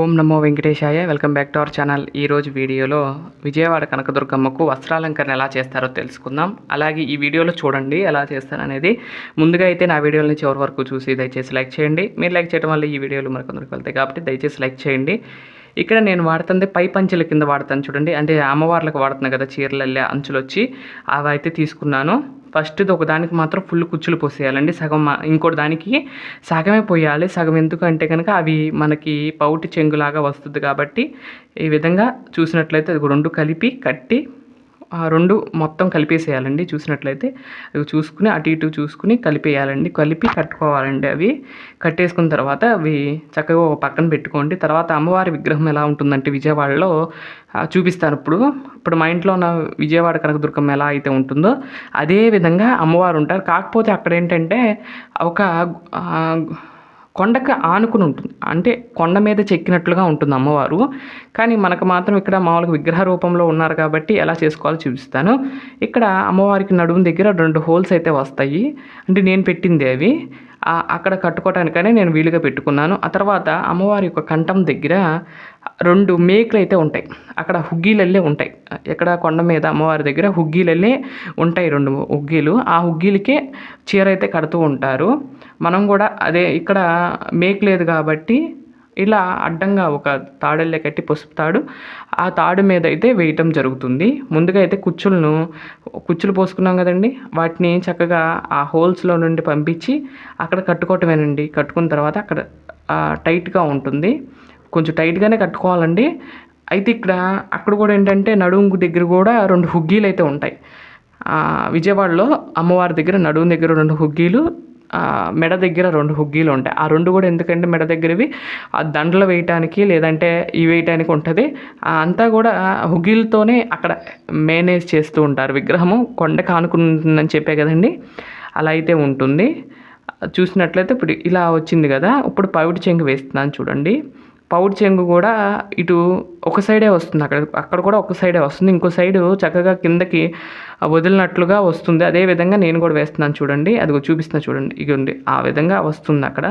ఓం నమో వెంకటేశాయ. Welcome back to our channel. ఈరోజు వీడియోలో విజయవాడ కనకదుర్గమ్మకు వస్త్రాలంకరణ ఎలా చేస్తారో తెలుసుకుందాం. అలాగే ఈ వీడియోలో చూడండి ఎలా చేస్తారనేది. ముందుగా అయితే నా వీడియోని చివరి వరకు చూసి దయచేసి లైక్ చేయండి. మీరు లైక్ చేయడం వల్ల ఈ వీడియోలు మరికొందరికి వెళ్తాయి కాబట్టి దయచేసి లైక్ చేయండి. ఇక్కడ నేను వాడుతుంది పై పంచుల కింద వాడతాను చూడండి. అంటే అమ్మవార్లకు వాడుతున్నాను కదా చీరలల్లే అంచులు వచ్చి అవి అయితే తీసుకున్నాను. ఫస్ట్ది ఒక దానికి మాత్రం ఫుల్ కుచ్చులు పోసేయాలండి. సగం ఇంకోటి దానికి సగమే పోయాలి. సగం ఎందుకంటే కనుక అవి మనకి పౌటి చెంగులాగా వస్తుంది కాబట్టి ఈ విధంగా చూసినట్లయితే అది రెండు కలిపి కట్టి రెండు మొత్తం కలిపేసేయాలండి చూసినట్లయితే. అవి చూసుకుని అటు ఇటు చూసుకుని కలిపేయాలండి. కలిపి కట్టుకోవాలండి అవి. కట్టేసుకున్న తర్వాత అవి చక్కగా ఒక పక్కన పెట్టుకోండి. తర్వాత అమ్మవారి విగ్రహం ఎలా ఉంటుందంటే విజయవాడలో చూపిస్తాను ఇప్పుడు. ఇప్పుడు మా ఇంట్లో ఉన్న విజయవాడ కనకదుర్గమ్మ ఎలా అయితే ఉంటుందో అదే విధంగా అమ్మవారు ఉంటారు. కాకపోతే అక్కడ ఏంటంటే ఒక కొండకు ఆనుకుని ఉంటుంది. అంటే కొండ మీద చెక్కినట్లుగా ఉంటుంది అమ్మవారు. కానీ మనకు మాత్రం ఇక్కడ మామూలుగా విగ్రహ రూపంలో ఉన్నారు కాబట్టి ఎలా చేసుకోవాలో చూపిస్తాను. ఇక్కడ అమ్మవారికి నడుము దగ్గర రెండు హోల్స్ అయితే వస్తాయి. అంటే నేను పెట్టింది అవి. అక్కడ కట్టుకోవటానికనే నేను వీలుగా పెట్టుకున్నాను. ఆ తర్వాత అమ్మవారి యొక్క కంఠం దగ్గర రెండు మేకులు అయితే ఉంటాయి. అక్కడ హుగ్గీలల్లే ఉంటాయి. ఎక్కడ కొండ మీద అమ్మవారి దగ్గర హుగ్గీలల్లే ఉంటాయి రెండు హుగ్గీలు. ఆ హుగ్గీలకే చీర అయితే కడుతూ ఉంటారు. మనం కూడా అదే ఇక్కడ మేక్ లేదు కాబట్టి ఇలా అడ్డంగా ఒక తాడల్లే కట్టి పసుపు తాడు ఆ తాడు మీద అయితే వేయటం జరుగుతుంది. ముందుగా అయితే కుచ్చులను కుచ్చులు పోసుకున్నాం కదండి. వాటిని చక్కగా ఆ హోల్స్లో నుండి పంపించి అక్కడ కట్టుకోవటమేనండి. కట్టుకున్న తర్వాత అక్కడ టైట్గా ఉంటుంది. కొంచెం టైట్గానే కట్టుకోవాలండి. అయితే ఇక్కడ అక్కడ కూడా ఏంటంటే నడుము దగ్గర కూడా రెండు హుగ్గీలు అయితే ఉంటాయి. విజయవాడలో అమ్మవారి దగ్గర నడుము దగ్గర రెండు హుగ్గీలు మెడ దగ్గర రెండు హుగ్గీలు ఉంటాయి. ఆ రెండు కూడా ఎందుకంటే మెడ దగ్గరవి. ఆ దండలు వేయటానికి లేదంటే ఇవి వేయటానికి ఉంటుంది. అంతా కూడా హుగ్గీలతోనే అక్కడ మేనేజ్ చేస్తూ ఉంటారు విగ్రహము. కొండకు ఆనుకుంటుందని చెప్పే కదండి. అలా అయితే ఉంటుంది. చూసినట్లయితే ఇప్పుడు ఇలా వచ్చింది కదా. ఇప్పుడు పవిటి చెంగు వేస్తున్నాను చూడండి. పౌడ్ చెంగు కూడా ఇటు ఒక సైడే వస్తుంది. అక్కడ అక్కడ కూడా ఒక సైడే వస్తుంది. ఇంకో సైడు చక్కగా కిందకి వదిలినట్లుగా వస్తుంది. అదే విధంగా నేను కూడా వేస్తున్నాను చూడండి. అది చూపిస్తున్నా చూడండి. ఇక ఉంది ఆ విధంగా వస్తుంది అక్కడ.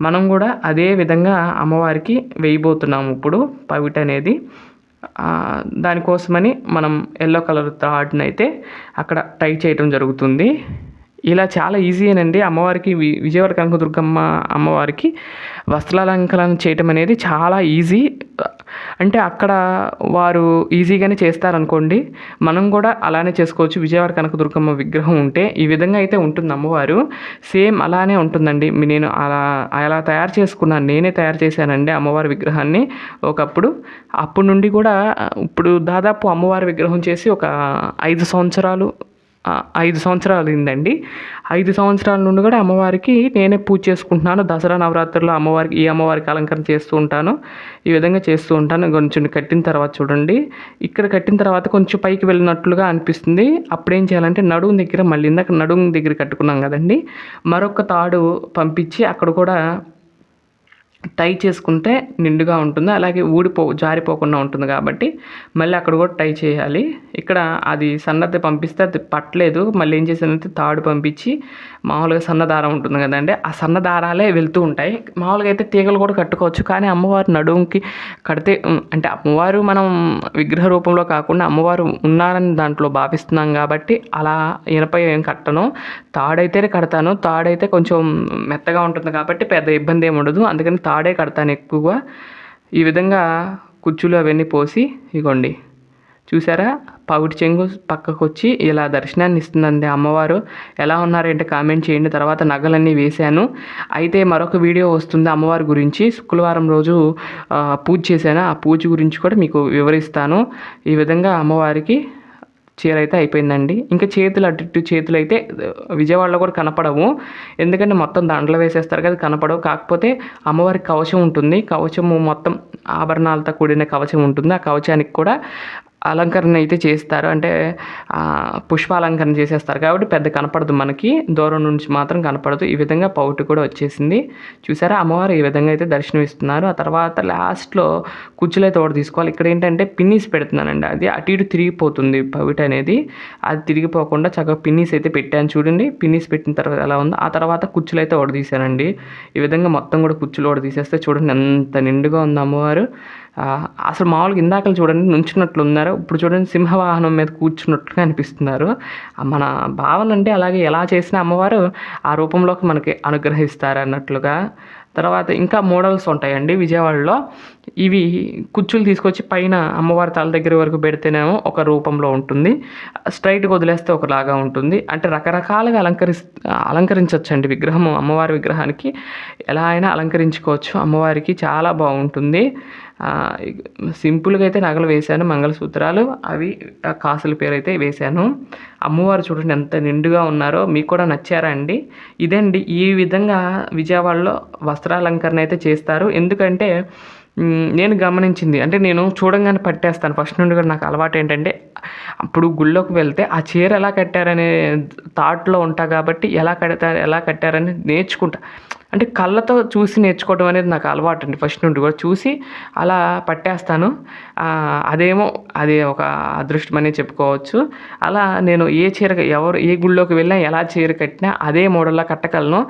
మనం కూడా అదే విధంగా అమ్మవారికి వేయబోతున్నాము ఇప్పుడు పవిట అనేది. దానికోసమని మనం ఎల్లో కలర్ థాడ్ని అయితే అక్కడ టై చేయడం జరుగుతుంది. ఇలా చాలా ఈజీయేనండి అమ్మవారికి వి- విజయవాడ కనకదుర్గమ్మ అమ్మవారికి వస్త్రాలంకరణ చేయటం అనేది చాలా ఈజీ అంటే అక్కడ వారు ఈజీగానే చేస్తారనుకోండి. మనం కూడా అలానే చేసుకోవచ్చు. విజయవాడ కనకదుర్గమ్మ విగ్రహం ఉంటే ఈ విధంగా అయితే ఉంటుంది అమ్మవారు. సేమ్ అలానే ఉంటుందండి. నేను అలా అలా తయారు చేసుకున్నాను నేనే తయారు చేశానండి అమ్మవారి విగ్రహాన్ని ఒకప్పుడు. అప్పటి నుండి కూడా ఇప్పుడు దాదాపు అమ్మవారి విగ్రహం చేసి ఒక ఐదు సంవత్సరాలు ఐదు సంవత్సరాలు అయిందండి ఐదు సంవత్సరాల నుండి కూడా అమ్మవారికి నేనే పూజ చేసుకుంటున్నాను. దసరా నవరాత్రుల్లో అమ్మవారికి ఈ అమ్మవారికి అలంకరణ చేస్తూ ఉంటాను. ఈ విధంగా చేస్తూ ఉంటాను. కొంచెం కట్టిన తర్వాత చూడండి. ఇక్కడ కట్టిన తర్వాత కొంచెం పైకి వెళ్ళినట్లుగా అనిపిస్తుంది. అప్పుడు ఏం చేయాలంటే నడుము దగ్గర మళ్ళీ ఇందాక నడుము దగ్గర కట్టుకున్నాం కదండి. మరొక తాడు పంపించి అక్కడ కూడా టై చేసుకుంటే నిండుగా ఉంటుంది. అలాగే ఊడిపో జారిపోకుండా ఉంటుంది కాబట్టి మళ్ళీ అక్కడ కూడా టై చేయాలి. ఇక్కడ అది సన్నది పంపిస్తే అది పట్టలేదు. మళ్ళీ ఏం చేశానంటే తాడు పంపించి మామూలుగా సన్నదారం ఉంటుంది కదండి ఆ సన్న దారాలే వెళ్తూ ఉంటాయి. మామూలుగా అయితే తీగలు కూడా కట్టుకోవచ్చు. కానీ అమ్మవారి నడుముకి కడితే అంటే అమ్మవారు మనం విగ్రహ రూపంలో కాకుండా అమ్మవారు ఉన్నారని దాంట్లో భావిస్తున్నాం కాబట్టి అలా ఇనపై ఏం కట్టను. తాడైతేనే కడతాను. తాడైతే కొంచెం మెత్తగా ఉంటుంది కాబట్టి పెద్ద ఇబ్బంది ఏమి ఉండదు. అందుకని తాడు కడతాను ఎక్కువగా. ఈ విధంగా కుచ్చులు అవన్నీ పోసి ఇగోండి. చూసారా? పవిటి చెంగు పక్కకు వచ్చి ఇలా దర్శనాన్ని ఇస్తుందండి అమ్మవారు. ఎలా ఉన్నారంటే కామెంట్ చేయండి. తర్వాత నగలన్నీ వేశాను. అయితే మరొక వీడియో వస్తుంది అమ్మవారి గురించి. శుక్రవారం రోజు పూజ చేశాను. ఆ పూజ గురించి కూడా మీకు వివరిస్తాను. ఈ విధంగా అమ్మవారికి చీర అయితే అయిపోయిందండి. ఇంకా చేతులు అటు ఇటు చేతులు అయితే విజయవాడలో కూడా కనపడవు. ఎందుకంటే మొత్తం దండలు వేసేస్తారు కదా కనపడవు. కాకపోతే అమ్మవారికి కవచం ఉంటుంది. కవచము మొత్తం ఆభరణాలతో కూడిన కవచం ఉంటుంది. ఆ కవచానికి కూడా అలంకరణ అయితే చేస్తారు. అంటే పుష్ప అలంకరణ చేసేస్తారు. కాబట్టి పెద్ద కనపడదు మనకి. దూరం నుంచి మాత్రం కనపడదు. ఈ విధంగా పౌటు కూడా వచ్చేసింది. చూసారా? అమ్మవారు ఈ విధంగా అయితే దర్శనం ఇస్తున్నారు ఆ తర్వాత లాస్ట్లో కుచ్చులైతే ఒకటి తీసుకోవాలి. ఇక్కడ ఏంటంటే పిన్నీస్ పెడుతున్నానండి. అది అటు ఇటు తిరిగిపోతుంది పవిట అనేది. అది తిరిగిపోకుండా చక్కగా పిన్నీస్ అయితే పెట్టాను చూడండి. పిన్నీస్ పెట్టిన తర్వాత ఎలా ఉందో. ఆ తర్వాత కుచ్చులు అయితే ఒకటి తీసానండి ఈ విధంగా మొత్తం కూడా కుచ్చులు ఒకటి తీసేస్తే చూడండి ఎంత నిండుగా ఉంది అమ్మవారు. అసలు మామూలుగా ఇందాకలు చూడండి నుంచున్నట్లు ఉన్నారు. ఇప్పుడు చూడండి సింహవాహనం మీద కూర్చున్నట్లుగా అనిపిస్తున్నారు. మన భావన అంటే అలాగే ఎలా చేసినా అమ్మవారు ఆ రూపంలోకి మనకి అనుగ్రహిస్తారు అన్నట్లుగా. తర్వాత ఇంకా మోడల్స్ ఉంటాయండి విజయవాడలో. ఇవి కుచ్చులు తీసుకొచ్చి పైన అమ్మవారి తల దగ్గర వరకు పెడితేనేమో ఒక రూపంలో ఉంటుంది. స్ట్రైట్గా వదిలేస్తే ఒకలాగా ఉంటుంది. అంటే రకరకాలుగా అలంకరిస్ అలంకరించవచ్చండి విగ్రహం అమ్మవారి విగ్రహానికి ఎలా అయినా అలంకరించుకోవచ్చు. అమ్మవారికి చాలా బాగుంటుంది. సింపుల్గా అయితే నగలు వేశాను మంగళసూత్రాలు అవి కాసుల పేరు అయితే వేశాను. అమ్మవారు చూడండి ఎంత నిండుగా ఉన్నారో మీకు కూడా నచ్చారా అండి? ఇదండి ఈ విధంగా విజయవాడలో వస్త్రాలంకరణ అయితే చేస్తారు. ఎందుకంటే నేను గమనించింది అంటే నేను చూడంగానే పట్టేస్తాను. ఫస్ట్ నుండి కూడా నాకు అలవాటు ఏంటంటే అప్పుడు గుళ్ళోకి వెళ్తే ఆ చీర ఎలా కట్టారనే థాట్లో ఉంటా కాబట్టి ఎలా కడతారు ఎలా కట్టారని నేర్చుకుంటా. అంటే కళ్ళతో చూసి నేర్చుకోవడం అనేది నాకు అలవాటు అండి ఫస్ట్ నుండి కూడా చూసి అలా పట్టేస్తాను. అదేమో అది ఒక అదృష్టం అనే చెప్పుకోవచ్చు. అలా నేను ఏ చీర ఎవరు ఏ గుళ్ళోకి వెళ్ళినా ఎలా చీర కట్టినా అదే మోడల్లా కట్టగలను.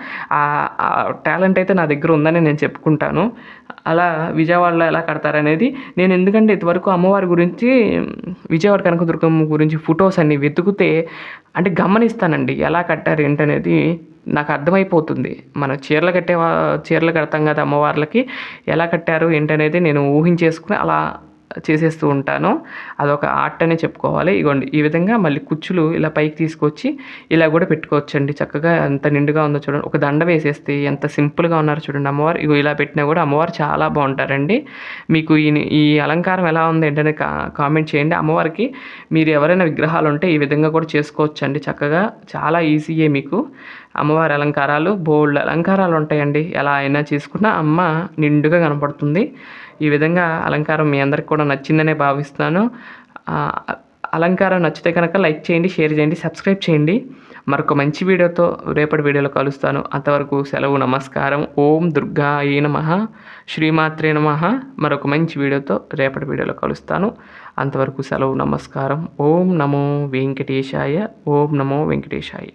టాలెంట్ అయితే నా దగ్గర ఉందని నేను చెప్పుకుంటాను. అలా విజయవాడలో ఎలా కడతారనేది నేను ఎందుకంటే ఇంతవరకు అమ్మవారి గురించి విజయవాడ కనకదుర్గమ్మ గురించి ఫొటోస్ అన్ని వెతుకుతే అంటే గమనిస్తానండి ఎలా కట్టారు ఏంటనేది. నాకు అర్థమైపోతుంది. మన చీరలు కట్టే చీరలు కడతాం కదా అమ్మవార్లకి ఎలా కట్టారు ఏంటనేది నేను ఊహించేసుకుని అలా చేసేస్తూ ఉంటాను. అదొక ఆర్ట్ అనే చెప్పుకోవాలి. ఇగోండి ఈ విధంగా మళ్ళీ కుచ్చులు ఇలా పైకి తీసుకొచ్చి ఇలా కూడా పెట్టుకోవచ్చండి. చక్కగా ఎంత నిండుగా ఉందో చూడండి. ఒక దండ వేసేస్తే ఎంత సింపుల్గా ఉన్నారు చూడండి అమ్మవారు. ఇగో ఇలా పెట్టినా కూడా అమ్మవారు చాలా బాగుంటారండి. మీకు ఈ ఈ అలంకారం ఎలా ఉంది ఏంటనే కామెంట్ చేయండి. అమ్మవారికి మీరు ఎవరైనా విగ్రహాలు ఉంటే ఈ విధంగా కూడా చేసుకోవచ్చు అండి చక్కగా చాలా ఈజీయే మీకు. అమ్మవారి అలంకారాలు బోల్డ్ అలంకారాలు ఉంటాయండి. ఎలా అయినా చేసుకున్నా అమ్మ నిండుగా కనపడుతుంది. ఈ విధంగా అలంకారం మీ అందరికి కూడా నచ్చిందనే భావిస్తున్నాను. అలంకారం నచ్చితే కనుక లైక్ చేయండి షేర్ చేయండి సబ్స్క్రైబ్ చేయండి. మరొక మంచి వీడియోతో రేపటి వీడియోలో కలుస్తాను. అంతవరకు సెలవు నమస్కారం. ఓం దుర్గా ఏ నమ. శ్రీమాత్రే నమ. మరొక మంచి వీడియోతో రేపటి వీడియోలో కలుస్తాను. అంతవరకు సెలవు నమస్కారం. ఓం నమో వెంకటేశాయ. ఓం నమో వెంకటేశాయ.